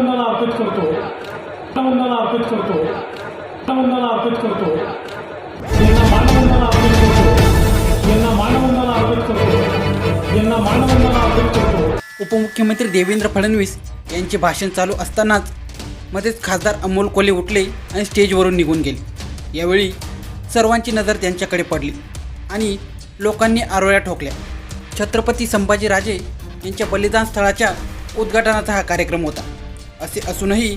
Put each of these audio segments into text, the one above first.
वंदना अर्पित करतो. वंदना अर्पित करतो. वंदना अर्पित करतो. यांना मानवंदना अर्पित करतो. यांना मानवंदना अर्पित करतो. यांना मानवंदना अर्पित करतो. उपमुख्यमंत्री देवेंद्र फडणवीस यांचे भाषण चालू असतानाच मध्येच खासदार अमोल कोले उठले आणि स्टेजवरून निघून गेले. यावेळी सर्वांची नजर त्यांच्याकडे पडली आणि लोकांनी आरोळ्या ठोकल्या. छत्रपती संभाजीराजे यांच्या बलिदान स्थळाच्या उद्घाटनाचा हा कार्यक्रम होता. असे असूनही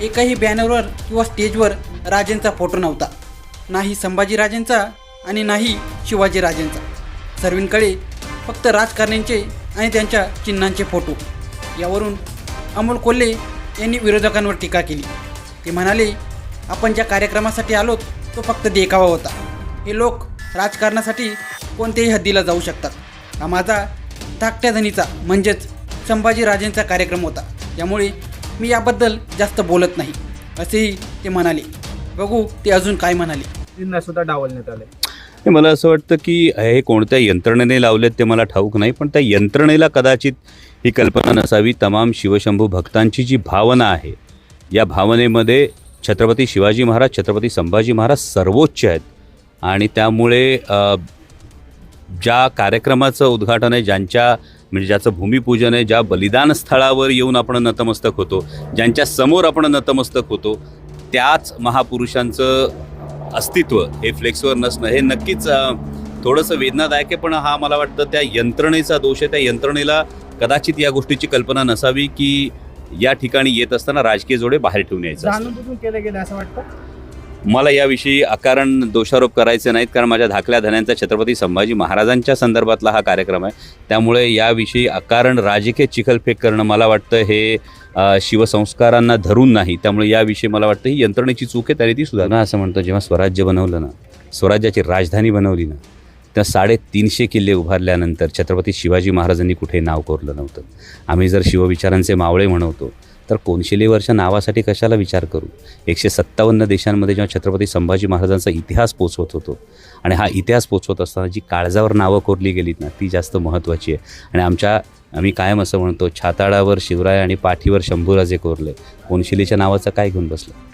एकाही बॅनरवर किंवा स्टेजवर राजेंचा फोटो नव्हता. नाही संभाजीराजेंचा आणि नाही शिवाजीराजेंचा. सर्वींकडे फक्त राजकारण्यांचे आणि त्यांच्या चिन्हांचे फोटो. यावरून अमोल कोल्हे यांनी विरोधकांवर टीका केली. ते म्हणाले आपण ज्या कार्यक्रमासाठी आलोत तो फक्त देखावा होता. हे लोक राजकारणासाठी कोणत्याही हद्दीला जाऊ शकतात. हा माझा धाकट्या धनीचा म्हणजेच संभाजीराजेंचा कार्यक्रम होता. त्यामुळे मी याबद्दल जास्त बोलत नाही असेही ते म्हणाले. बघू ते अजून काय म्हणाले. त्यांना सुद्धा डावलण्यात आले मला असं वाटतं की हे कोणत्या यंत्रणेने लावलेत ते मला ठाऊक नाही पण त्या यंत्रणेला कदाचित ही कल्पना नसावी. तमाम शिवशंभू भक्तांची जी भावना आहे या भावनेमध्ये छत्रपती शिवाजी महाराज छत्रपती संभाजी महाराज सर्वोच्च आहेत. आणि त्यामुळे अ, ज्या कार्यक्रमाचं उद्घाटन आहे ज्यांच्या म्हणजे ज्याचं भूमिपूजन आहे ज्या बलिदान स्थळावर येऊन आपण नतमस्तक होतो ज्यांच्या समोर आपण नतमस्तक होतो त्याच महापुरुषांचं अस्तित्व हे फ्लेक्सवर नसणं हे नक्कीच थोडंसं वेदनादायक आहे पण हा मला वाटतं त्या यंत्रणेचा दोष आहे. त्या यंत्रणेला कदाचित या गोष्टीची कल्पना नसावी की या ठिकाणी येत असताना राजकीय जोडे बाहेर ठेवून यायचं केलं गेलं असं वाटतं? मला याविषयी अकारण दोषारोप करायचे नाहीत कारण माझ्या धाकल्या धन्यांचा छत्रपती संभाजी महाराजांच्या संदर्भातला हा कार्यक्रम आहे. त्यामुळे याविषयी अकारण राजकीय चिखलफेक करणं मला वाटतं हे शिवसंस्कारांना धरून नाही. त्यामुळे याविषयी मला वाटतं ही यंत्रणेची चूक आहे तरी ती सुधारणा असं म्हणतो जेव्हा स्वराज्य बनवलं ना स्वराज्याची राजधानी बनवली ना त्या साडेतीनशे किल्ले उभारल्यानंतर छत्रपती शिवाजी महाराजांनी कुठे नाव कोरलं नव्हतं. आम्ही जर शिवविचारांचे मावळे म्हणवतो तर कोनशिलेवरच्या नावासाठी कशाला विचार करू? एकशे सत्तावन्न देशांमध्ये जेव्हा छत्रपती संभाजी महाराजांचा इतिहास पोचवत होतो आणि हा इतिहास पोचवत असताना जी काळजावर नावं कोरली गेलीत ना ती जास्त महत्त्वाची आहे. आणि आमच्या आम्ही कायम असं म्हणतो छाताळावर शिवराय आणि पाठीवर शंभूराजे कोरले. कोनशिलेच्या नावाचं काय घेऊन बसलं?